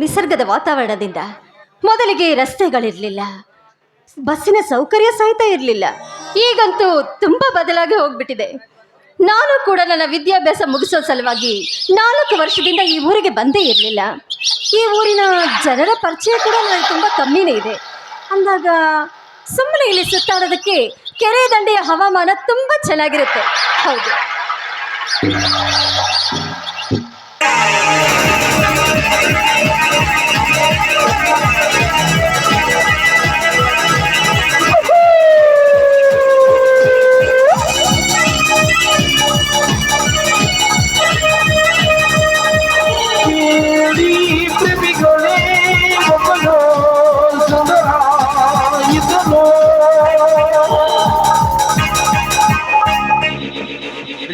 ನಿಸರ್ಗದ ವಾತಾವರಣದಿಂದ ಮೊದಲಿಗೆ ರಸ್ತೆಗಳಿರಲಿಲ್ಲ. ಬಸ್ಸಿನ ಸೌಕರ್ಯ ಸಹಿತ ಇರಲಿಲ್ಲ. ಈಗಂತೂ ತುಂಬ ಬದಲಾಗಿ ಹೋಗ್ಬಿಟ್ಟಿದೆ. ನಾನು ಕೂಡ ನನ್ನ ವಿದ್ಯಾಭ್ಯಾಸ ಮುಗಿಸೋ ಸಲುವಾಗಿ ನಾಲ್ಕು ವರ್ಷದಿಂದ ಈ ಊರಿಗೆ ಬಂದೇ ಇರಲಿಲ್ಲ. ಈ ಊರಿನ ಜನರ ಪರಿಚಯ ಕೂಡ ನನಗೆ ತುಂಬ ಕಮ್ಮಿನೇ ಇದೆ. ಅಂದಾಗ ಸುಮ್ಮನೆ ಇಲ್ಲಿ ಸುತ್ತಾಡೋದಕ್ಕೆ ಕೆರೆ ದಂಡೆಯ ಹವಾಮಾನ ತುಂಬ ಚೆನ್ನಾಗಿರುತ್ತೆ. ಹೌದು.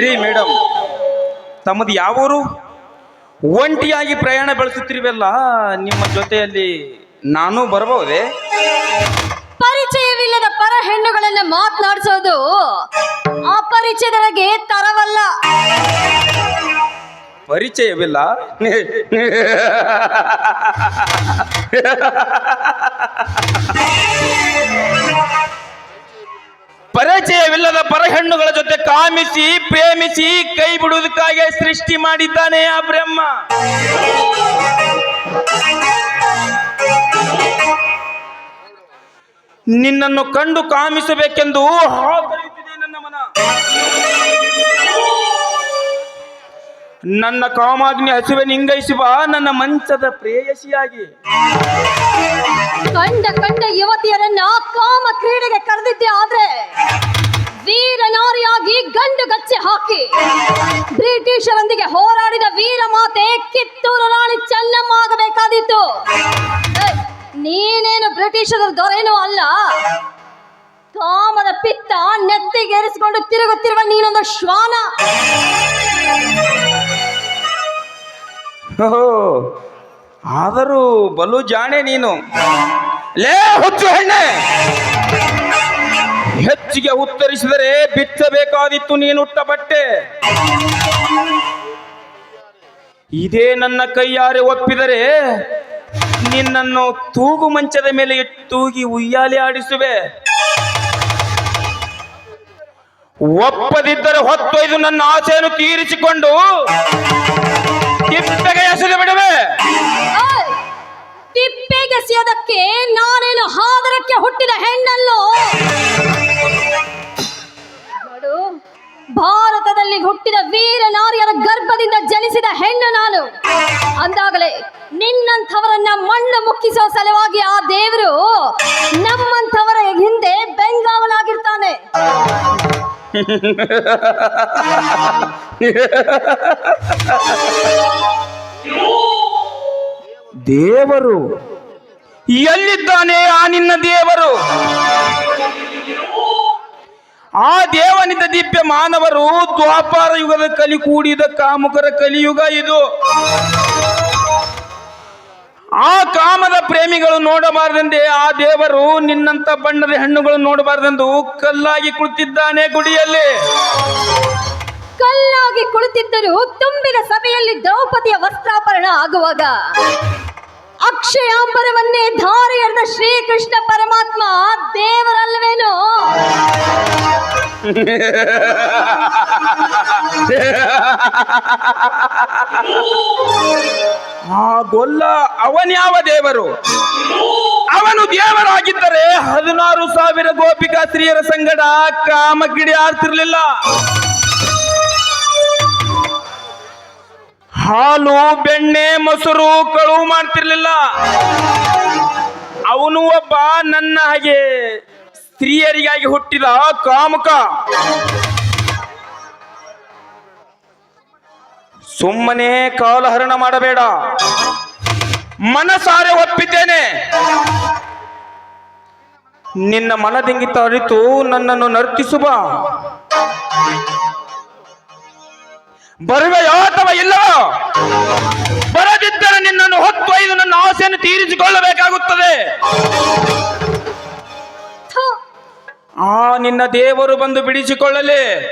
ರೀ ಮೇಡಮ್ ತಮ್ಮದು ಯಾವ ಊರು ಒಂಟಿಯಾಗಿ ಪ್ರಯಾಣ ಬೆಳೆಸುತ್ತಿರುವೆಲ್ಲ ನಿಮ್ಮ ಜೊತೆಯಲ್ಲಿ ನಾನು ಬರಬಹುದೇ? ಪರಿಚಯವಿಲ್ಲದ ಪರ ಹೆಣ್ಣುಗಳನ್ನ ಮಾತನಾಡಿಸೋದು ಅಪರಿಚಯದೊಳಗೆ ತರವಲ್ಲ. ಪರಿಚಯವಿಲ್ಲ? ಪರಿಚಯವಿಲ್ಲದ ಪರಹೆಣ್ಣುಗಳ ಜೊತೆ ಕಾಮಿಸಿ, ಪ್ರೇಮಿಸಿ ಕೈ ಬಿಡುವುದಕ್ಕಾಗಿ ಸೃಷ್ಟಿ ಮಾಡಿದ್ದಾನೆ ಆ ಬ್ರಹ್ಮ. ನಿನ್ನನ್ನು ಕಂಡು ಕಾಮಿಸಬೇಕೆಂದು ನನ್ನ ಮನ. ನನ್ನ ಕಾಮಾಗ್ನಿ ಹಸಿವೆ ನಿಂಗೈಸುವ ನನ್ನ ಮಂಚದ ಪ್ರೇಯಸಿಯಾಗಿ. ಕಂಡ ಕಂಡ ಯುವತಿಯರನ್ನ ಕಾಮ ಕ್ರೀಡೆಗೆ ಕರೆದಿದ್ದೆ ಆದ್ರೆ ವೀರ ನಾರಿಯಾಗಿ ಗಂಡು ಗಚ್ಚೆ ಹಾಕಿ ಬ್ರಿಟಿಷರೊಂದಿಗೆ ಹೋರಾಡಿದ ವೀರ ಮಾತೆ ಕಿತ್ತೂರು ರಾಣಿ ಚೆನ್ನಮ್ಮ ಆಗಬೇಕಾದಿತ್ತು ನೀನೇನು ಬ್ರಿಟಿಷರ ದೊರೆನೂ ಅಲ್ಲ. ಕಾಮದ ಪಿತ್ತ ನೆತ್ತಿಗೇರಿಸಿಕೊಂಡು ತಿರುಗುತ್ತಿರುವ ನೀನೊಂದು ಶ್ವಾನ. ಆದರೂ ಬಲು ಜಾಣೆ ನೀನು. ಲೇ, ಹುಚ್ಚು ಹೆಣ್ಣೆ! ಹೆಚ್ಚಿಗೆ ಉತ್ತರಿಸಿದರೆ ಬಿಚ್ಚಬೇಕಾದಿತ್ತು ನೀನುಟ್ಟ ಬಟ್ಟೆ. ಇದೇ ನನ್ನ ಕೈಯಾರೆ ಒಪ್ಪಿದರೆ ನಿನ್ನನ್ನು ತೂಗು ಮಂಚದ ಮೇಲೆ ತೂಗಿ ಉಯ್ಯಾಲೆ ಆಡಿಸುವೆ. ಒಪ್ಪದಿದ್ದರೆ ಹೊತ್ತೊಯ್ದು ನನ್ನ ಆಸೆಯನ್ನು ತೀರಿಸಿಕೊಂಡು ಬಿಡುವೆ! ತಿಪ್ಪೆಗೆಸೆಯೋದಕ್ಕೆ ನಾನೇನು ಹಾದರಕ್ಕೆ ಹುಟ್ಟಿದ ಹೆಣ್ಣಲ್ಲೋ? ಭಾರತದಲ್ಲಿ ಹುಟ್ಟಿದ ವೀರ ನಾರಿಯರ ಗರ್ಭದಿಂದ ಜನಿಸಿದ ಹೆಣ್ಣು ನಾನು. ಅಂದಾಗಲೇ ನಿನ್ನಂಥವರನ್ನ ಮಣ್ಣು ಮುಕ್ಕಿಸೋ ಸಲುವಾಗಿ ಆ ದೇವರು ನಮ್ಮಂಥವರ ಹಿಂದೆ ಬೆಂಗಾವಲಾಗಿರ್ತಾನೆ. ದೇವರು. ಎಲ್ಲಿದ್ದಾನೆ ಆ ನಿನ್ನ ದೇವರು? ಆ ದೇವನಿದ್ದ ದಿವ್ಯ ಮಾನವರು ದ್ವಾಪಾರ ಯುಗದ ಕಲಿ ಕೂಡಿದ ಕಾಮುಕರ ಕಲಿಯುಗ ಇದು. ಆ ಕಾಮದ ಪ್ರೇಮಿಗಳು ನೋಡಬಾರದೆಂದೇ ಆ ದೇವರು ನಿನ್ನಂತ ಬಣ್ಣದ ಹೆಣ್ಣುಗಳು ನೋಡಬಾರದೆಂದು ಕಲ್ಲಾಗಿ ಕುಳಿತಿದ್ದಾನೆ ಗುಡಿಯಲ್ಲಿ. ಕಲ್ಲಾಗಿ ಕುಳಿತಿದ್ದರು ತುಂಬಿದ ಸಭೆಯಲ್ಲಿ ದ್ರೌಪದಿಯ ವಸ್ತ್ರಾಪರಣ ಆಗುವಾಗ ಅಕ್ಷಯಾಂಬರವನ್ನೇ ಧಾರೆ ಎರೆದ ಶ್ರೀಕೃಷ್ಣ ಪರಮಾತ್ಮ ದೇವರಲ್ವೇನು? ಆ ಗೊಲ್ಲ ಅವನ್ಯಾವ ದೇವರು? ಅವನು ದೇವರಾಗಿದ್ದರೆ ಹದಿನಾರು ಸಾವಿರ ಗೋಪಿಕಾ ಸ್ತ್ರೀಯರ ಸಂಗಡ ಕಾಮಗಿಡಿ ಆಡ್ತಿರ್ಲಿಲ್ಲ ಹಾಲು, ಬೆಣ್ಣೆ, ಮೊಸರು ಕಳುವು ಮಾಡ್ತಿರ್ಲಿಲ್ಲ. ಅವನು ಒಬ್ಬ ನನ್ನ ಹಾಗೆ ಸ್ತ್ರೀಯರಿಗಾಗಿ ಹುಟ್ಟಿದ ಕಾಮುಕ. ಸುಮ್ಮನೆ ಕಾಲಹರಣ ಮಾಡಬೇಡ. ಮನಸಾರೆ ಒಪ್ಪಿದ್ದೇನೆ. ನಿನ್ನ ಮನದಿಂಗಿತ ಅರಿತು ನನ್ನನ್ನು ನರ್ತಿಸುವ ಬರುವೆಯೋ ಅಥವಾ ಇಲ್ಲವೋ? ಬರದಿದ್ದರೆ ನಿನ್ನನ್ನು ಹೊತ್ತೊಯ್ದು ನನ್ನ ಆಸೆಯನ್ನು ತೀರಿಸಿಕೊಳ್ಳಬೇಕಾಗುತ್ತದೆ. ಆ ನಿನ್ನ ದೇವರು ಬಂದು ಬಿಡಿಸಿಕೊಳ್ಳಲಿ.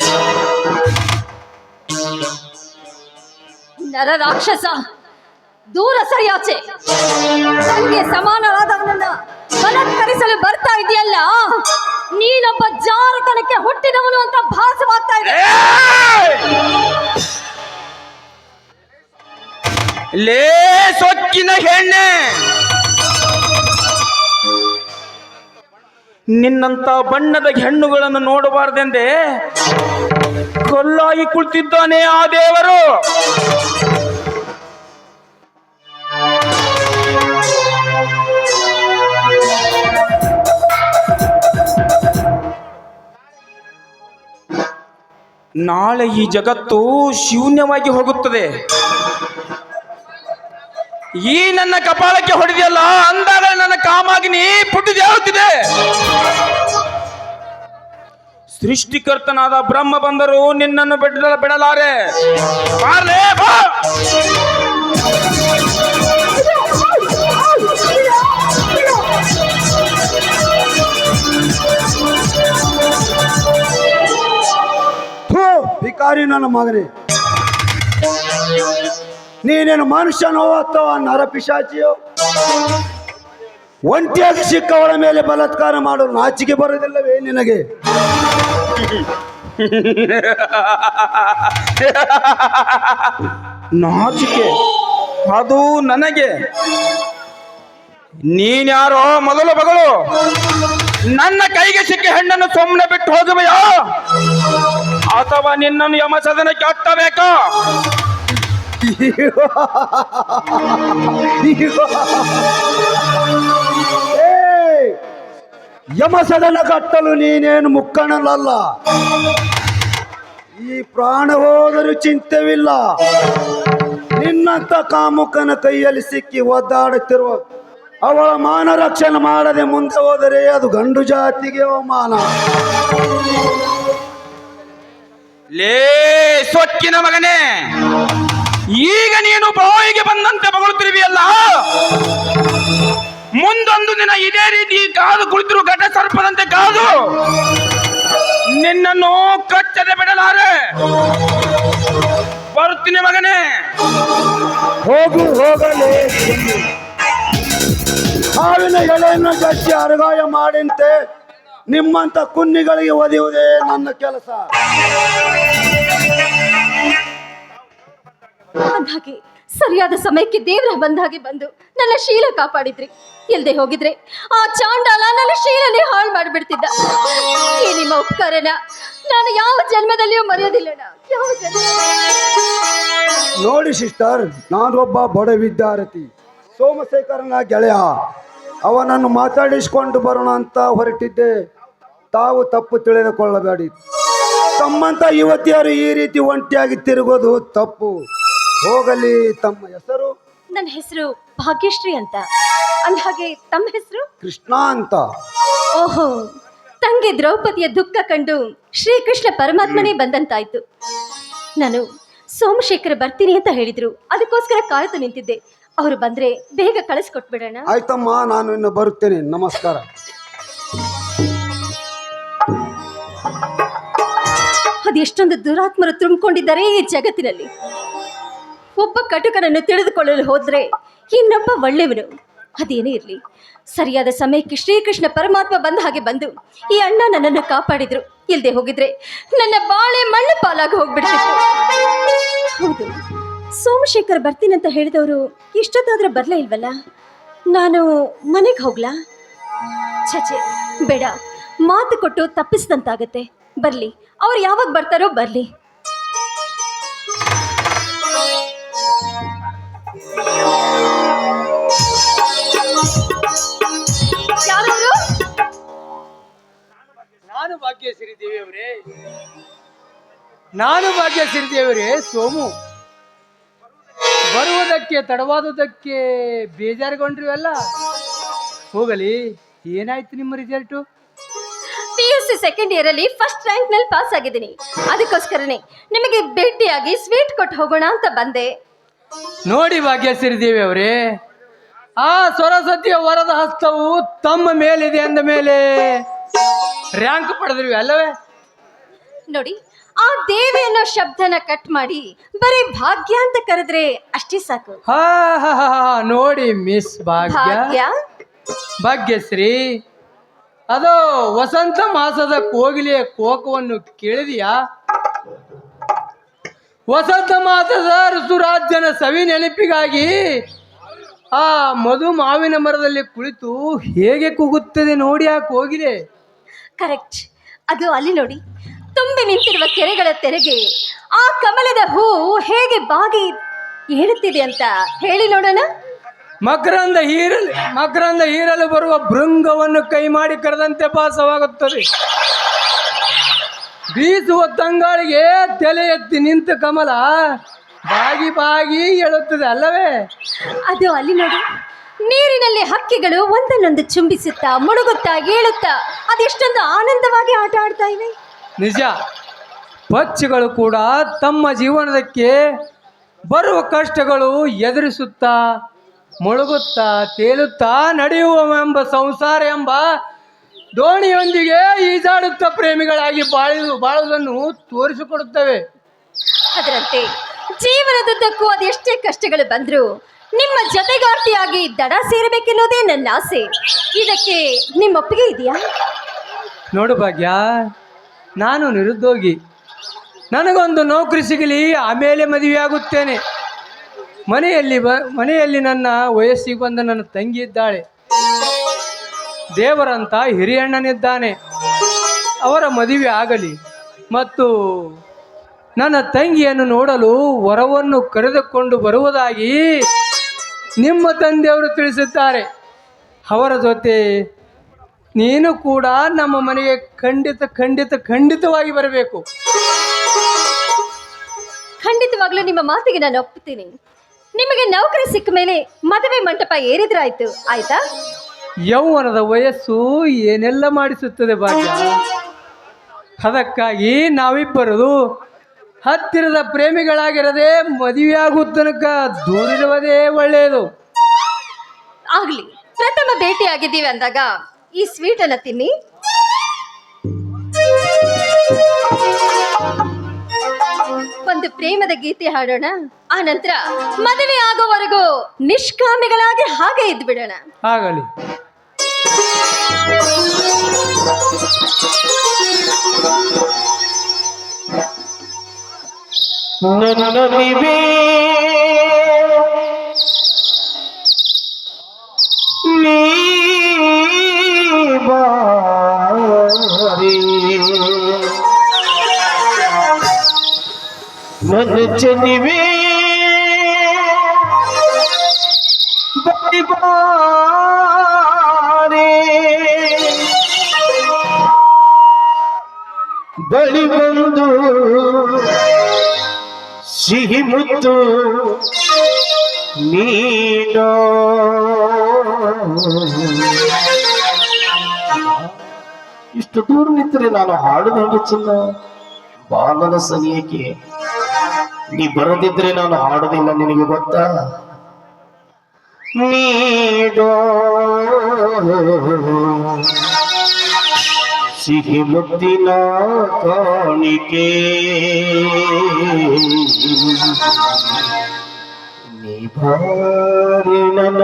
ನರ ರಾಕ್ಷಸ ದೂರ ಸರಿಯಾಚೆ. ತಂಗೆ ಸಮಾನರಾದವನನ್ನ ಬಲತ್ಕರಿಸಲು ಬರ್ತಾ ಇದೆಯಲ್ಲ? ನೀನೊಬ್ಬ ಜಾರತನಕ್ಕೆ ಹುಟ್ಟಿದವನು ಅಂತ ಭಾಸವಾಗ್ತಾ ಇದೆ! ಲೇ ಸೊಕ್ಕಿನ ಹೆಣ್ಣೆ! ನಿನ್ನಂತ ಬಣ್ಣದ ಹೆಣ್ಣುಗಳನ್ನು ನೋಡಬಾರ್ದೆಂದೇ, ಕೊಲ್ಲಾಗಿ ಕುಳಿತಿದ್ದಾನೆ ಆ ದೇವರು! ನಾಳೆ ಈ ಜಗತ್ತು ಶೂನ್ಯವಾಗಿ ಹೋಗುತ್ತದೆ. ಈ ನನ್ನ ಕಪಾಳಕ್ಕೆ ಹೊಡೆದಿಯಲ್ಲ, ಅಂದಾಗ ನನ್ನ ಕಾಮಾಗ್ನಿ ಪುಟ್ಟಿದೇಳುತ್ತಿದೆ ಸೃಷ್ಟಿಕರ್ತನಾದ ಬ್ರಹ್ಮ ಬಂದರು, ನಿನ್ನನ್ನು ಬಿಡಲ ಬಿಡಲಾರೆ. ಭಿಕಾರಿ ನನ್ನ ಮಗನೇ. ನೀನೇನು ಮನುಷ್ಯನೋ ಅಥವಾ ನರಪಿಶಾಚಿಯೋ? ಒಂಟಿಯಾಗಿ ಸಿಕ್ಕವಳ ಮೇಲೆ ಬಲಾತ್ಕಾರ ಮಾಡಲು ನಾಚಿಕೆ ಬರೋದಿಲ್ಲವೇ ನಿನಗೆ? ನಾಚಿಕೆ ಅದು ನನಗೆ. ನೀನ್ಯಾರೋ ಮೊದಲು ಮಗಳು ನನ್ನ ಕೈಗೆ ಸಿಕ್ಕ ಹೆಣ್ಣನ್ನು ಸುಮ್ಮನೆ ಬಿಟ್ಟು ಹೋಗುವೆಯೋ? ಅಥವಾ ನಿನ್ನನ್ನು ಯಮಸದನಕ್ಕೆ ಸದನಕ್ಕೆ ಯಮಸದನ ಕಟ್ಟಲು ನೀನೇನು ಮುಕ್ಕಣನಲ್ಲ? ಈ ಪ್ರಾಣ ಹೋದರೂ ಚಿಂತೆವಿಲ್ಲ. ನಿನ್ನಂತ ಕಾಮುಕನ ಕೈಯಲ್ಲಿ ಸಿಕ್ಕಿ ಒದ್ದಾಡುತ್ತಿರುವ ಅವಳ ಮಾನ ರಕ್ಷಣೆ ಮಾಡದೆ ಮುಂದೆ ಹೋದರೆ ಅದು ಗಂಡು ಜಾತಿಗೆ ಅವಮಾನ. ಲೇ, ಸೊಕ್ಕಿನ ಮಗನೇ. ಈಗ ನೀನು ಬಾಯಿಗೆ ಬಂದಂತೆ ಬಗಳುತ್ತಿರುವಿಯಲ್ಲ? ಮುಂದೊಂದು ದಿನ ಇದೇ ರೀತಿ ಕಾದು ಕುಳಿತಿರು ಘಟ ಸರ್ಪದಂತೆ ಕಾದು. ನಿನ್ನನ್ನು ಕಚ್ಚದೆ ಬಿಡಲಾರೆ. ಬರುತ್ತೀನಿ ಮಗನೇ. ಹೋಗು, ಹೋಗಲೇ. ಹಾವಿನ ಎಳೆಯನ್ನು ಕಚ್ಚಿ ಅರಗಾಯ ಮಾಡಂತೆ. ನಿಮ್ಮಂತ ಕುನ್ನಿಗಳಿಗೆ ಒದೆಯುವುದೇ ನನ್ನ ಕೆಲಸ. ಹಾಗೆ ಸರಿಯಾದ ಸಮಯಕ್ಕೆ ದೇವರ ಬಂದಾಗೆ ಬಂದು ನನ್ನ ಶೀಲ ಕಾಪಾಡಿದ್ರಿ. ಇಲ್ದೆ ಹೋಗಿದ್ರೆ ಆ ಚಾಂಡಾಲ ನನ್ನ ಶೀಲನೇ ಹಾಳು ಮಾಡಿಬಿಡ್ತಿದ್ದ. ಈ ನಿಮ್ಮ ಉಪಕಾರನ ನಾನು ಯಾವ ಜನ್ಮದಲ್ಲಿಯೂ ಮರೆಯೋದಿಲ್ಲ ಯಾವ ಜನ್ಮ? ನೋಡಿ ಸಿಸ್ಟರ್ ನಾನೊಬ್ಬ ಬಡ ವಿದ್ಯಾರ್ಥಿ ಸೋಮಶೇಖರನ ಗೆಳೆಯ. ಅವನನ್ನು ಮಾತಾಡಿಸಿಕೊಂಡು ಬರೋಣ ಅಂತ ಹೊರಟಿದ್ದೆ. ತಾವು ತಪ್ಪು ತಿಳಿದುಕೊಳ್ಳಬೇಡಿ. ತಮ್ಮಂತ ಯುವತಿಯರು ಈ ರೀತಿ ಒಂಟಿಯಾಗಿ ತಿರುಗೋದು ತಪ್ಪು. ಹೋಗಲಿ ತಮ್ಮ ಹೆಸರು. ನನ್ನ ಹೆಸರು ಭಾಗ್ಯಶ್ರೀ ಅಂತ. ಅಂದ್ಹಾಗೆ ತಮ್ಮ ಹೆಸರು? ಕೃಷ್ಣ ಅಂತ. ಓಹೋ ತಂಗಿ ದ್ರೌಪದಿಯ ದುಃಖ ಕಂಡು ಶ್ರೀಕೃಷ್ಣ ಪರಮಾತ್ಮನೇ ಬಂದಂತಾಯ್ತು. ನಾನು ಸೋಮಶೇಖರ ಬರ್ತೀನಿ ಅಂತ ಹೇಳಿದ್ರು. ಅದಕ್ಕೋಸ್ಕರ ಕಾಯ್ತು ನಿಂತಿದ್ದೆ. ಅವರು ಬಂದ್ರೆ ಬೇಗ ಕಳಿಸ್ಕೊಟ್ಬಿಡೋಣ. ಆಯ್ತಮ್ಮ ನಾನು ಇನ್ನು ಬರುತ್ತೇನೆ. ನಮಸ್ಕಾರ. ಅದೆಷ್ಟೊಂದು ದುರಾತ್ಮರು ತುಂಬಿಕೊಂಡಿದ್ದಾರೆ ಈ ಜಗತ್ತಿನಲ್ಲಿ. ಒಬ್ಬ ಕಟುಕನನ್ನು ತಿಳಿದುಕೊಳ್ಳಲು ಹೋದ್ರೆ ಇನ್ನೊಬ್ಬ ಒಳ್ಳೆಯವನು ಅದೇನೇ ಇರಲಿ. ಸರಿಯಾದ ಸಮಯಕ್ಕೆ ಶ್ರೀಕೃಷ್ಣ ಪರಮಾತ್ಮ ಬಂದ ಹಾಗೆ ಬಂದು ಈ ಅಣ್ಣ ನನ್ನನ್ನು ಕಾಪಾಡಿದ್ರು. ಇಲ್ಲದೆ ಹೋಗಿದ್ರೆ ನನ್ನ ಬಾಳೆ ಮಣ್ಣು ಪಾಲಾಗಿ ಹೋಗ್ಬಿಡ್ತಿತ್ತು. ಹೌದು. ಸೋಮಶೇಖರ್ ಬರ್ತೀನಂತ ಹೇಳಿದವರು ಇಷ್ಟೊತ್ತಾದ್ರೆ ಬರಲೇ ಇಲ್ವಲ್ಲ? ನಾನು ಮನೆಗೆ ಹೋಗ್ಲಾ? ಛಚೆ ಬೇಡ. ಮಾತು ಕೊಟ್ಟು ತಪ್ಪಿಸಿದಂತಾಗತ್ತೆ. ಬರ್ಲಿ, ಅವ್ರು ಯಾವಾಗ ಬರ್ತಾರೋ ಬರ್ಲಿ. ನಾನು ಭಾಗ್ಯ ಸಿರಿದೇವಿ ದೇವಿಯವರೇ. ನಾನು ಭಾಗ್ಯ ಸಿರಿದೇವಿ ಅವರೇ ಸೋಮು. ಬರುವುದಕ್ಕೆ ತಡವಾದುದಕ್ಕೆ ಬೇಜಾರುಗೊಂಡ್ರಿವಲ್ಲ? ಹೋಗಲಿ ಏನಾಯ್ತು ನಿಮ್ಮ result P U C second year ಅಲ್ಲಿ ಫಸ್ಟ್ ರ್ಯಾಂಕ್ನಲ್ಲಿ ಪಾಸ್ ಆಗಿದ್ದೀನಿ. ಅದಕ್ಕೋಸ್ಕರನೇ ನಿಮಗೆ ಭೇಟಿಯಾಗಿ ಸ್ವೀಟ್ ಕೊಟ್ಟು ಹೋಗೋಣ ಅಂತ ಬಂದೆ. ನೋಡಿ ಭಾಗ್ಯ ಸಿರಿದೇವಿ ಅವರೇ ಆ ಸರಸ್ವತಿಯ ವರದ ಹಸ್ತವು ತಮ್ಮ ಮೇಲಿದೆ ಅಂದ ಮೇಲೆ ರ್ಯಾಂಕ್ ಪಡೆದ್ರಿ ಅಲ್ಲವೇ? ನೋಡಿ ಆ ದೇವಿ ಅನ್ನೋ ಶಬ್ದನ ಕಟ್ ಮಾಡಿ ಬರೀ ಭಾಗ್ಯ ಅಂತ ಕರೆದ್ರೆ ಅಷ್ಟೇ ಸಾಕು. ಹಾ ಹಾ ಹಾ, ಹಾ, ನೋಡಿ ಮಿಸ್ ಭಾಗ್ಯ. ಭಾಗ್ಯ. ಭಾಗ್ಯಶ್ರೀ ಅದು ವಸಂತ ಮಾಸದ ಕೋಗಿಲೆಯ ಕೋಕವನ್ನು ಕೇಳಿದೀಯಾ? ವಸಂತ ಮಾಸದ ಋತುರಾಜ್ಯನ ಸವಿ ನೆನಪಿಗಾಗಿ ಆ ಮಧು ಮಾವಿನ ಮರದಲ್ಲಿ ಕುಳಿತು ಹೇಗೆ ಕೂಗುತ್ತದೆ ನೋಡಿ ಆ ಕೋಗಿಲೆ. ಕರೆಕ್ಟ್ ಅದು ಅಲ್ಲಿ ನೋಡಿ ತುಂಬಿ ನಿಂತಿರುವ ಕೆರೆಗಳ ತೆರೆಗೆ ಆ ಕಮಲದ ಹೂ ಹೇಗೆ ಬಾಗಿ ಏಳುತ್ತಿದೆ ಅಂತ ಹೇಳಿ ನೋಡೋಣ. ಮಕರಂದ ಹೀರಲು ಮಕರಂದ ಹೀರಲು ಬರುವ ಭೃಂಗವನ್ನು ಕೈ ಮಾಡಿ ಕರೆದಂತೆ ಭಾಸವಾಗುತ್ತದೆ. ಬೀಸುವ ತಂಗಾಳಿಗೆ ತಲೆ ಎತ್ತಿ ನಿಂತ ಕಮಲ ಬಾಗಿ ಬಾಗಿ ಹೇಳುತ್ತದೆ ಅಲ್ಲವೇ? ಅದು ಅಲ್ಲಿ ನೋಡಿ. ನೀರಿನಲ್ಲಿ ಹಕ್ಕಿಗಳು ಒಂದನ್ನೊಂದು ಚುಂಬಿಸುತ್ತಾ ಮುಳುಗುತ್ತಾ ಏಳುತ್ತಾ ಅದೆಷ್ಟೊಂದು ಆನಂದವಾಗಿ ಆಟ ಆಡ್ತಾ ಇವೆ. ನಿಜ. ಪಕ್ಷಿಗಳು ಕೂಡ ತಮ್ಮ ಜೀವನದಕ್ಕೆ ಬರುವ ಕಷ್ಟಗಳು ಎದುರಿಸುತ್ತಾ ಮುಳುಗುತ್ತಾ ತೇಲುತ್ತಾ ನಡೆಯುವ ಎಂಬ ಸಂಸಾರ ಎಂಬ ದೋಣಿಯೊಂದಿಗೆ ಈಜಾಡುತ್ತಾ ಪ್ರೇಮಿಗಳಾಗಿ ಬಾಳು ಬಾಳುವುದನ್ನು ತೋರಿಸಿಕೊಡುತ್ತವೆ. ಅದರಂತೆ ಜೀವನದುದ್ದಕ್ಕೂ ಅದೆಷ್ಟೇ ಕಷ್ಟಗಳು ಬಂದರೂ ನಿಮ್ಮ ಜೊತೆಗಾರ್ತಿಯಾಗಿ ದಡ ಸೇರಬೇಕೆನ್ನುವುದೇ ನನ್ನ ಆಸೆ. ಇದಕ್ಕೆ ನಿಮ್ಮ ಒಪ್ಪಿಗೆ ಇದೆಯಾ? ನೋಡು ಭಾಗ್ಯ ನಾನು ನಿರುದ್ಯೋಗಿ. ನನಗೊಂದು ನೌಕರಿ ಸಿಗಲಿ, ಆಮೇಲೆ ಮದುವೆಯಾಗುತ್ತೇನೆ. ಮನೆಯಲ್ಲಿ ಬ, ಮನೆಯಲ್ಲಿ ನನ್ನ ವಯಸ್ಸಿಗೆ ಬಂದ ನನ್ನ ತಂಗಿ ಇದ್ದಾಳೆ. ದೇವರಂತ ಹಿರಿಯಣ್ಣನಿದ್ದಾನೆ. ಅವರ ಮದುವೆ ಆಗಲಿ ಮತ್ತು ನನ್ನ ತಂಗಿಯನ್ನು ನೋಡಲು ವರವನ್ನು ಕರೆದುಕೊಂಡು ಬರುವುದಾಗಿ ನಿಮ್ಮ ತಂದೆಯವರು ತಿಳಿಸುತ್ತಾರೆ ಅವರ ಜೊತೆ ನೀನು ಕೂಡ ನಮ್ಮ ಮನೆಗೆ ಖಂಡಿತ ಖಂಡಿತ ಖಂಡಿತವಾಗಿ ಬರಬೇಕು. ಖಂಡಿತವಾಗ್ಲೂ ನಿಮ್ಮ ಮಾತಿಗೆ ನಾನು ಒಪ್ಪುತ್ತೇನೆ. ನಿಮಗೆ ನೌಕರಿ ಸಿಕ್ಕ ಮೇಲೆ ಮದುವೆ ಮಂಟಪ ಏರಿದ್ರಾಯ್ತು ಆಯ್ತಾ? ಯೌವನದ ವಯಸ್ಸು ಏನೆಲ್ಲ ಮಾಡಿಸುತ್ತದೆ ಭಾಗ್ಯ? ಅದಕ್ಕಾಗಿ ನಾವಿಬ್ಬರದು ಹತ್ತಿರದ ಪ್ರೇಮಿಗಳಾಗಿರದೆ ಮದುವೆಯಾಗುವ ತನಕ ದೂರಿರುವುದೇ ಒಳ್ಳೆಯದು. ಆಗ್ಲಿ ಪ್ರಥಮ ಭೇಟಿ ಆಗಿದ್ದೀವಿ ಅಂದಾಗ ಈ ಸ್ವೀಟ್ ಅನ್ನ ತಿನ್ನಿ. ಒಂದು ಪ್ರೇಮದ ಗೀತೆ ಹಾಡೋಣ. ಆ ನಂತರ ಮದುವೆ ಆಗೋವರೆಗೂ ನಿಷ್ಕಾಮಿಗಳಾಗಿ ಹಾಗೆ ಇದ್ ಬಿಡೋಣ. ಆಗಲಿ ನನ್ನ ಚೆನ್ನಿವೆ ಬರಿ ಬಾರಿ. ಬಳಿ ಬಂದು ಸಿಹಿ ಮುತ್ತು ನೀಡೋ. ಇಷ್ಟು ದೂರ ನಿಂತರೆ ನಾನು ಹಾಡುದಂಗೆ ಚಿನ್ನ. ಬಾಲನ ಸನಿಯಕ್ಕೆ ನೀ ಬರದಿದ್ರೆ ನಾನು ಹಾಡುದಿಲ್ಲ ನಿನಗೆ ಗೊತ್ತಾ? ನೀಡೋ ಸಿಹಿ ಮುದ್ದಿನ ಕಾಣಿಕೆ. ನೀ ಭಾರಿ ನನ್ನ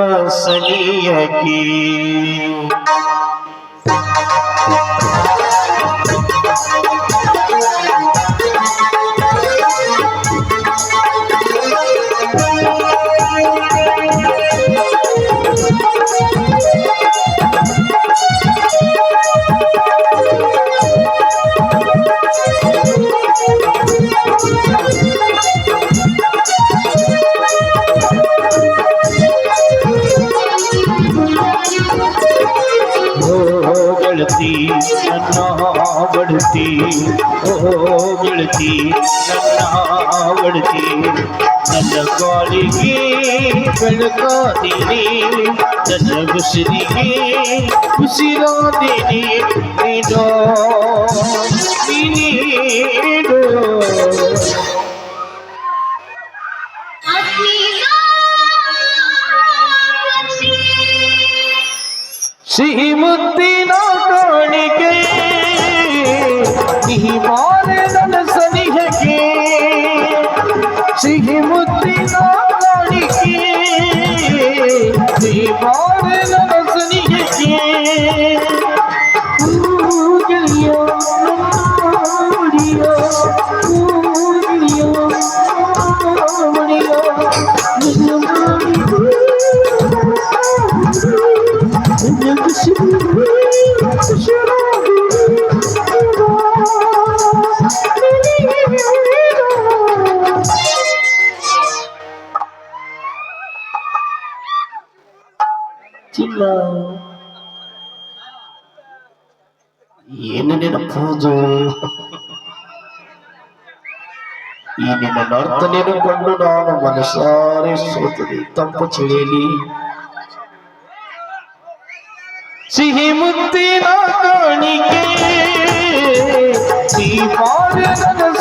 ಬಡತಿ ಓ ಗೆಳತಿ ನನ್ನ ಬಡತಿ ನನ್ನ ಗಾಳಿಗೆ ಬೆಳಕಾದೀನಿ, ನನ್ನ ಉಸಿರಿಗೆ ಉಸಿರಾದೀನಿ ನೀಡೋ ನೀಡು ಸಿಹಿ ಮುತ್ತಿನ ಕಾಣಿಕೆ. ಈ ನಿನ್ನ ನರ್ತನೆಯನ್ನು ಕಂಡು ನಾನು ಮನಸಾರೆ ಸೋತದೆ. ತಪ್ಪು ಚಳಿಯಲಿ ಸಿಹಿ ಮುತ್ತಿನ ಕಾಣಿಕೆ. ಈ ಬಾರ ನನ್ನ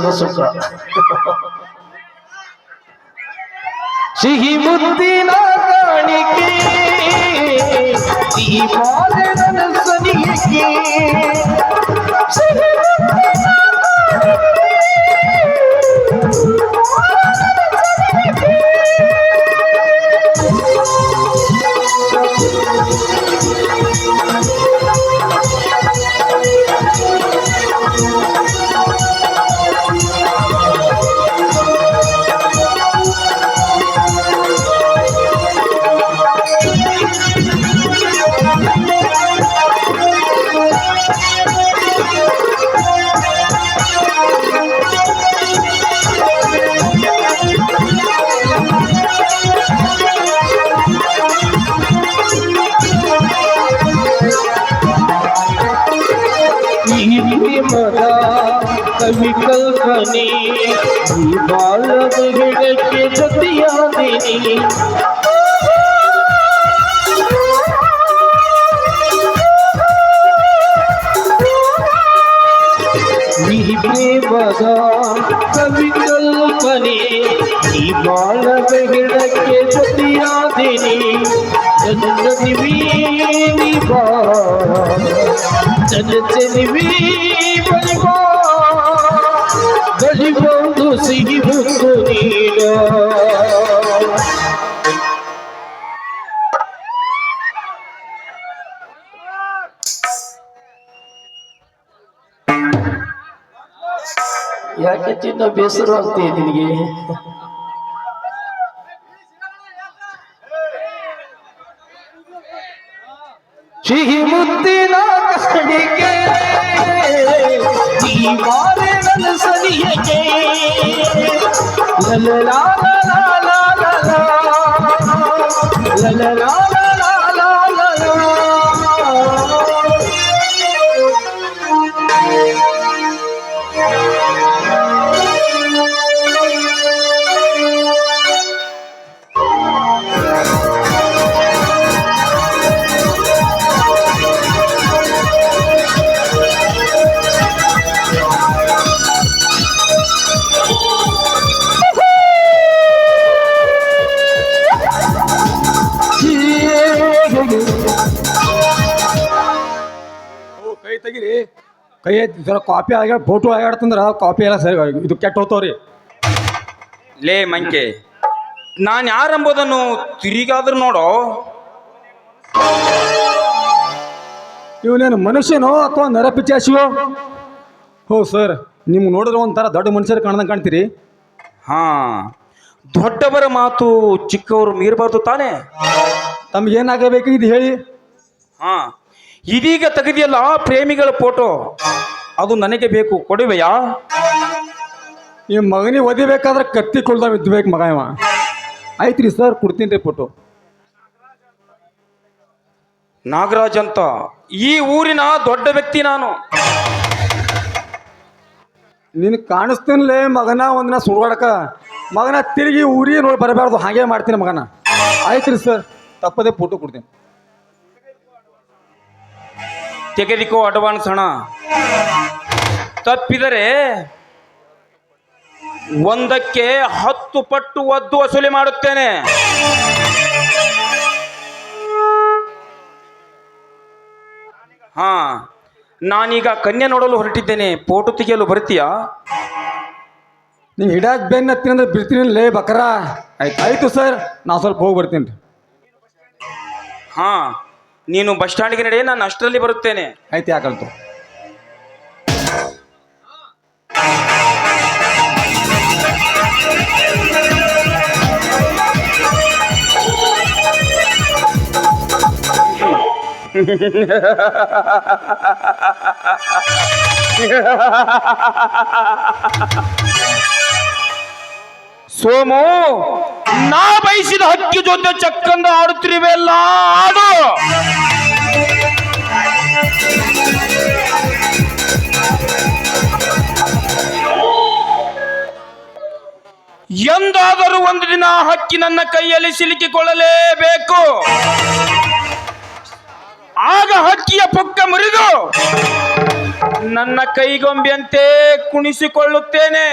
ಸ್ವರ್ಗ ಸುಖ ಸಿಹಿ ಮುದ್ದಿನ ಕಾಣಿಕೆ ಈ ಬಾಳೆ ನನ್ನ ಸನಿಗೆ ಈ विकल खने। बाल के जतिया देनी। बदा कभी कल्पने बाल के जतिया देनी। चंद चंद ನನ್ನ ಚೆಲುವಿ ಬಳಿ ಬಾ ಬಳಿ ಬಂದು ಸಿಹಿ ಹೊತ್ತು ನೀನು ಯಾಕೆ ಚಿನ್ನ ಬೇಸರ ಆಗ್ತೀಯ ನಿನಗೆ ಸಿಹಿ ಮುದ್ದಿನ ಕಡಿಗೆ मन सदिए के ला ला ला ला ला ला ला ला ಎತ್ತಿ ಜರ ಕಾಪಿ ಆಗ ಫೋಟೋ ಆಗಾಡ್ತಂದ್ರ ಕಾಪಿ ಎಲ್ಲ ಸರಿ ಇದು ಕೆಟ್ಟ ಹೋಗ್ತಾವ್ರಿ. ಲೇ ಮಂಕೆ ನಾನು ಯಾರೆಂಬುದನ್ನು ತಿರುಗಾದ್ರೂ ನೋಡೋ. ಇವನೇನು ಮನುಷ್ಯನೋ ಅಥವಾ ನರಪಿಚಾಸಿಯೋ ಹೋ ಸರ್ ನಿಮ್ಗೆ ನೋಡಿದ್ರೆ ಒಂಥರ ದೊಡ್ಡ ಮನುಷ್ಯರು ಕಾಣ್ದಂಗೆ ಕಾಣ್ತೀರಿ. ಹಾಂ ದೊಡ್ಡವರ ಮಾತು ಚಿಕ್ಕವರು ಮೀರಬಾರ್ದು ತಾನೇ? ತಮ್ಗೇನಾಗಬೇಕು ಇದು ಹೇಳಿ. ಹಾಂ ಇದೀಗ ತೆಗೆದಿಯಲ್ಲ ಪ್ರೇಮಿಗಳ ಫೋಟೋ ಅದು ನನಗೆ ಬೇಕು. ಕೊಡುವೆಯಾ? ನಿಮ್ಮ ಮಗನಿಗೆ ಒದಿಬೇಕಾದ್ರೆ ಕತ್ತಿ ಕುಳ್ದಾವ ಇದ್ಬೇಕು ಮಗ ಇವ. ಆಯ್ತು ರೀ ಸರ್ ಕೊಡ್ತೀನಿ ರೀ ಫೋಟೋ. ನಾಗರಾಜ್ ಅಂತ ಈ ಊರಿನ ದೊಡ್ಡ ವ್ಯಕ್ತಿ ನಾನು. ನಿನಗೆ ಕಾಣಿಸ್ತೀನಿಲೇ ಮಗನ ಒಂದಿನ ಸುಳ್ಗಾಡಕ. ಮಗನ ತಿರುಗಿ ಊರಿಗೆ ನೋಡಿ ಬರಬಾರ್ದು. ಹಾಗೆ ಮಾಡ್ತೀನಿ ಮಗನ. ಆಯ್ತು ರೀ ಸರ್ ತಪ್ಪದೇ ಫೋಟೋ ಕೊಡ್ತೀನಿ. ತೆಗೆದಿಕೋ ಅಡ್ವಾನ್ಸ್ ಹಣ. ತಪ್ಪಿದರೆ ಒಂದಕ್ಕೆ ಹತ್ತು ಪಟ್ಟು ಒದ್ದು ವಸೂಲಿ ಮಾಡುತ್ತೇನೆ. ಹಾ ನಾನೀಗ ಕನ್ಯೆ ನೋಡಲು ಹೊರಟಿದ್ದೇನೆ. ಫೋಟೋ ತೆಗೆಯಲು ಬರ್ತೀಯಾ ನೀವು ಹಿಡಾಜ್ ಬೆನ್ನ ಹತ್ತೀನಿ ಅಂದ್ರೆ ಬಿಡ್ತೀನಿ ಲೇ ಬಕರ. ಆಯ್ತು ಆಯ್ತು ಸರ್ ನಾ ಸ್ವಲ್ಪ ಹೋಗಿ ಬರ್ತೀನಿ. ಹಾ ನೀನು ಬಸ್ ಸ್ಟ್ಯಾಂಡ್ಗೆ ನಡೆ ನಾನು ಅಷ್ಟರಲ್ಲಿ ಬರುತ್ತೇನೆ. ಆಯ್ತು ಯಾಕಲ್ತು ಸೋಮು, ನಾ ಬಯಸಿದ ಹಕ್ಕಿ ಜೊತೆ ಚಕ್ಕಂದ ಆಡುತ್ತಿರುವೆಲ್ಲ ಆಡು. ಎಂದಾದರೂ ಒಂದು ದಿನ ಹಕ್ಕಿ ನನ್ನ ಕೈಯಲ್ಲಿ ಸಿಲುಕಿಕೊಳ್ಳಲೇಬೇಕು. ಆಗ ಹಕ್ಕಿಯ ಪುಕ್ಕ ಮುರಿದು ನನ್ನ ಕೈಗೊಂಬೆಯಂತೆ ಕುಣಿಸಿಕೊಳ್ಳುತ್ತೇನೆ.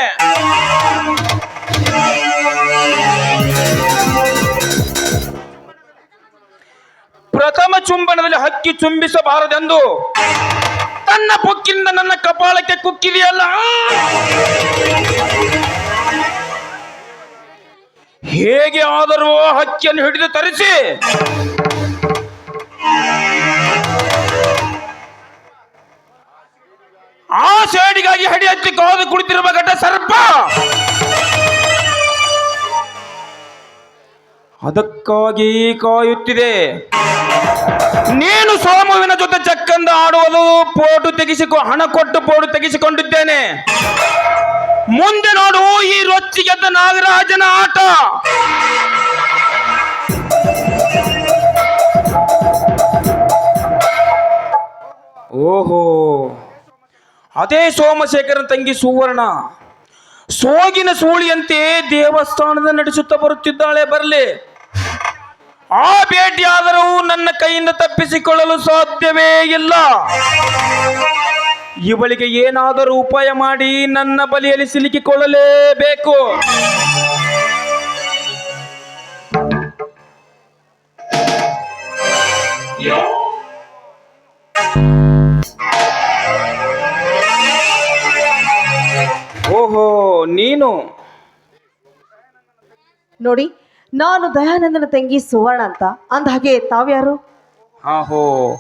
ಪ್ರಥಮ ಚುಂಬನದಲ್ಲಿ ಹಕ್ಕಿ ಚುಂಬಿಸಬಾರದೆಂದು ತನ್ನ ಪೊಕ್ಕಿನಿಂದ ನನ್ನ ಕಪಾಳಕ್ಕೆ ಕುಕ್ಕಿದೆಯಲ್ಲ? ಹೇಗೆ ಆದರೂ ಹಕ್ಕಿಯನ್ನು ಹಿಡಿದು ತರಿಸಿ. ಆ ಸೇಡಿಗಾಗಿ ಹಡಿ ಹಚ್ಚಿ ಕಾದು ಕುಳಿತಿರುವ ಘಟ ಸರ್ಪ ಅದಕ್ಕಾಗಿ ಕಾಯುತ್ತಿದೆ. ನೀನು ಸೋಮುವಿನ ಜೊತೆ ಚಕ್ಕಂದ ಆಡುವುದು ಪೋಟು ತೆಗೆಸಿಕೊ, ಹಣ ಕೊಟ್ಟು ಪೋಟು ತೆಗೆಸಿಕೊಂಡಿದ್ದೇನೆ. ಮುಂದೆ ನೋಡು ಈ ರೊಚ್ಚಿಗೆದ್ದ ನಾಗರಾಜನ ಆಟ. ಓಹೋ. ಅದೇ ಸೋಮಶೇಖರನ ತಂಗಿ ಸುವರ್ಣ. ಸೋಗಿನ ಸೂಳಿಯಂತೆ ದೇವಸ್ಥಾನದ ನಡೆಸುತ್ತಾ ಬರುತ್ತಿದ್ದಾಳೆ, ಬರಲಿ. ಆ ಭೇಟಿಯಾದರೂ ನನ್ನ ಕೈಯಿಂದ ತಪ್ಪಿಸಿಕೊಳ್ಳಲು ಸಾಧ್ಯವೇ ಇಲ್ಲ. ಇವಳಿಗೆ ಏನಾದರೂ ಉಪಾಯ ಮಾಡಿ ನನ್ನ ಬಲಿಯಲ್ಲಿ ಸಿಲುಕಿಕೊಳ್ಳಲೇಬೇಕು. ಓಹೋ ನೀನು? ನೋಡಿ ನಾನು ದಯಾನಂದನ ತಂಗಿ ಸುವರ್ಣ ಅಂತ. ಅಂದ ಹಾಗೆ ತಾವ್ಯಾರು? ಆಹೋ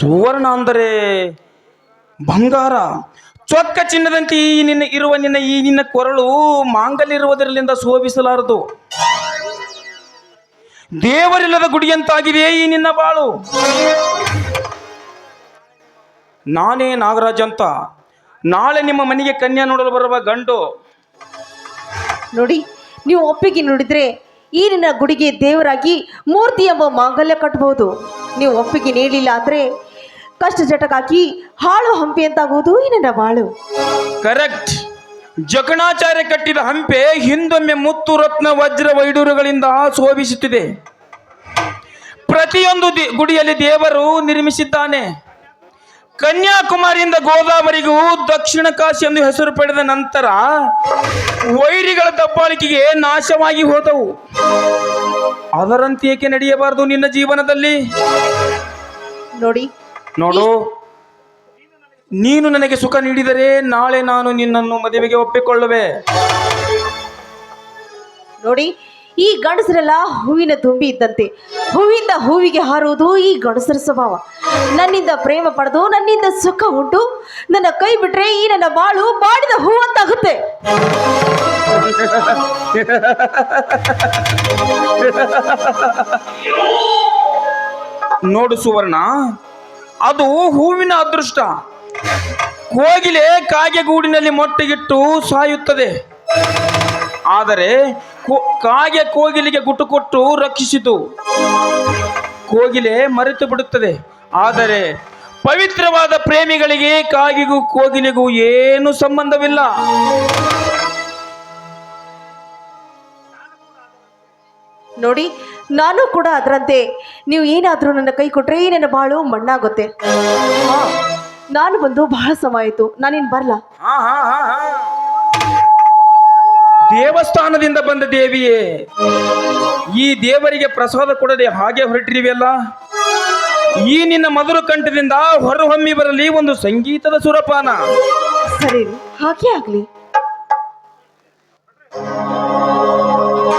ಸುವರ್ಣ ಅಂದರೆ ಬಂಗಾರ. ಚೊಕ್ಕ ಚಿನ್ನದಂತೆ ಈ ನಿನ್ನ ಇರುವ ನಿನ್ನ ಈ ನಿನ್ನ ಕೊರಳು ಮಾಂಗಲ್ಯವಿರುವುದರಿಂದ ಶೋಭಿಸಲಾರದು. ದೇವರಿಲ್ಲದ ಗುಡಿಯಂತಾಗಿದೆ ಈ ನಿನ್ನ ಬಾಳು? ನಾನೇ ನಾಗರಾಜ್ ಅಂತ. ನಾಳೆ ನಿಮ್ಮ ಮನೆಗೆ ಕನ್ಯಾ ನೋಡಲು ಬರುವ ಗಂಡು. ನೋಡಿ ನೀವು ಒಪ್ಪಿಗೆ ನುಡಿದ್ರೆ ಈ ನಿನ್ನ ಗುಡಿಗೆ ದೇವರಾಗಿ ಮೂರ್ತಿ ಎಂಬ ಮಾಂಗಲ್ಯ ಕಟ್ಟಬಹುದು. ನೀವು ಒಪ್ಪಿಗೆ ನೀಡಲಿಲ್ಲ ಅಂದ್ರೆ ಕಷ್ಟ ಜಟಕಾಕಿ ಹಾಳು ಹಂಪಿ ಅಂತಾಗುವುದು ಈ ನನ್ನ ಬಾಳು. ಕರೆಕ್ಟ್ ಜಕಣಾಚಾರ್ಯ ಕಟ್ಟಿದ ಹಂಪೆ ಹಿಂದೊಮ್ಮೆ ಮುತ್ತು ರತ್ನ ವಜ್ರ ವೈಡೂರುಗಳಿಂದ ಶೋಭಿಸುತ್ತಿದೆ. ಪ್ರತಿಯೊಂದು ದಿ- ಗುಡಿಯಲ್ಲಿ ದೇವರು ನಿರ್ಮಿಸಿದ್ದಾನೆ. ಕನ್ಯಾಕುಮಾರಿಯಿಂದ ಗೋದಾವರಿಗೂ ದಕ್ಷಿಣ ಕಾಶಿ ಎಂದು ಹೆಸರು ಪಡೆದ ನಂತರ ವೈರಿಗಳ ದಬ್ಬಾಳಿಕೆಗೆ ನಾಶವಾಗಿ ಹೋದವು. ಅದರಂತೆ ಏಕೆ ನಡೆಯಬಾರದು ನಿನ್ನ ಜೀವನದಲ್ಲಿ? ನೋಡಿ. ನೋಡು. ನೀನು ನನಗೆ ಸುಖ ನೀಡಿದರೆ ನಾಳೆ ನಾನು ನಿನ್ನನ್ನು ಮದುವೆಗೆ ಒಪ್ಪಿಕೊಳ್ಳುವೆ. ನೋಡಿ ಈ ಗಂಡಸರೆಲ್ಲ ಹೂವಿನ ತುಂಬಿ ಇದ್ದಂತೆ. ಹೂವಿಂದ ಹೂವಿಗೆ ಹಾರುವುದು ಈ ಗಂಡಸರ ಸ್ವಭಾವ. ನನ್ನಿಂದ ಪ್ರೇಮ ಪಡೆದು ನನ್ನಿಂದ ಸುಖ ಉಂಟು. ನನ್ನ ಕೈ ಬಿಟ್ರೆ ಈ ನನ್ನ ಬಾಳು ಬಾಡಿದ ಹೂವಂತಾಗುತ್ತೆ ನೋಡು ಸುವರ್ಣ, ಅದು ಹೂವಿನ ಅದೃಷ್ಟ. ಕೋಗಿಲೆ ಕಾಗೆಗೂಡಿನಲ್ಲಿ ಮೊಟ್ಟೆಗಿಟ್ಟು ಸಾಯುತ್ತದೆ. ಆದರೆ ಕಾಗೆ ಕೋಗಿಲಿಗೆ ಗುಟ್ಟು ಕೊಟ್ಟು ರಕ್ಷಿಸಿತು. ಕೋಗಿಲೆ ಮರೆತು ಬಿಡುತ್ತದೆ. ಆದರೆ ಪವಿತ್ರವಾದ ಪ್ರೇಮಿಗಳಿಗೆ ಕಾಗಿಗೂ ಕೋಗಿಲೆಗೂ ಏನು ಸಂಬಂಧವಿಲ್ಲ. ನೋಡಿ ನಾನು ಕೂಡ ಅದರಂತೆ. ನೀವು ಏನಾದರೂ ನನ್ನ ಕೈ ಕೊಟ್ರೆ ನನ್ನ ಬಾಳು ಮಣ್ಣಾಗುತ್ತೆ. ನಾನು ಬಂದು ಬಹಳ ಸಮಯ ಆಯಿತು. ನಾನೇನು ಬರಲ್ಲ. ದೇವಸ್ಥಾನದಿಂದ ಬಂದ ದೇವಿಯೇ, ಈ ದೇವರಿಗೆ ಪ್ರಸಾದ ಕೊಡದೆ ಹಾಗೆ ಹೊರಟಿರಿವೆಯಲ್ಲ? ಈ ನಿನ್ನ ಮಧುರ ಕಂಠದಿಂದ ಹೊರಹೊಮ್ಮಿ ಬರಲಿ ಒಂದು ಸಂಗೀತದ ಸುರಪಾನ. ಸರಿ, ಹಾಗೆ ಆಗ್ಲಿ.